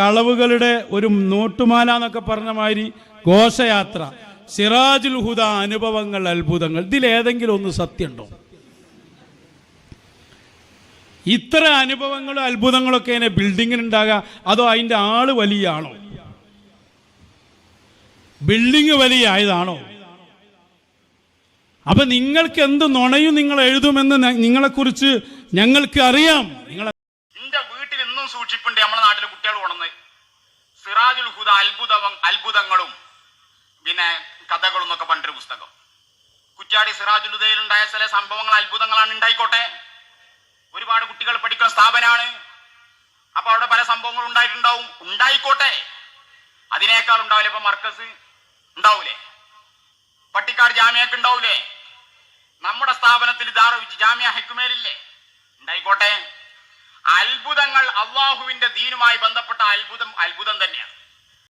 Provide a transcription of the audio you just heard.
കളവുകളുടെ ഒരു നോട്ടുമാല എന്നൊക്കെ പറഞ്ഞ മാതിരി ഘോഷയാത്ര. സിറാജുൽ ഹുദ അനുഭവങ്ങൾ അത്ഭുതങ്ങൾ. ഇതിലേതെങ്കിലും ഒന്ന് സത്യമുണ്ടോ? ഇത്ര അനുഭവങ്ങളും അത്ഭുതങ്ങളൊക്കെ അതിനെ ബിൽഡിങ്ങിനുണ്ടാകുക അതോ അതിന്റെ ആൾ വലിയാണോ? ബിൽഡിങ് വലിയ ആയതാണോ അപ്പൊ നിങ്ങൾക്ക് എന്ത് നുണയും നിങ്ങൾ എഴുതുമെന്ന് നിങ്ങളെ നിങ്ങളെക്കുറിച്ച് ഞങ്ങൾക്ക് അറിയാം. എന്റെ ഇന്നും സൂക്ഷിപ്പുണ്ട് നമ്മുടെ നാട്ടിലെ കുട്ടികൾ കൊണ്ടുവന്ന്. സിറാജുൽ ഹുദ അത്ഭുത അത്ഭുതങ്ങളും പിന്നെ കഥകളും എന്നൊക്കെ പണ്ടൊരു പുസ്തകം. കുറ്റ്യാടി സിറാജുൽ ഹുദയിൽ ഉണ്ടായ ചില സംഭവങ്ങൾ അത്ഭുതങ്ങളാണ് ഉണ്ടായിക്കോട്ടെ. ഒരുപാട് കുട്ടികൾ പഠിക്കുന്ന സ്ഥാപനമാണ്. അപ്പൊ അവിടെ പല സംഭവങ്ങളും ഉണ്ടായിട്ടുണ്ടാവും. ഉണ്ടായിക്കോട്ടെ. അതിനേക്കാൾ ഉണ്ടാവില്ല? ഇപ്പൊ മർക്കസ് ഉണ്ടാവൂലേ? പട്ടിക്കാട് ജാമ്യൊക്കെ ഉണ്ടാവൂലേ? നമ്മുടെ സ്ഥാപനത്തിൽ ദാറു ജാമ്യ ഹെക്കുമേലില്ലേ ഉണ്ടായിക്കോട്ടെ അത്ഭുതങ്ങൾ അള്ളാഹുവിന്റെ ദീനുമായി ബന്ധപ്പെട്ട അത്ഭുതം അത്ഭുതം തന്നെയാണ്.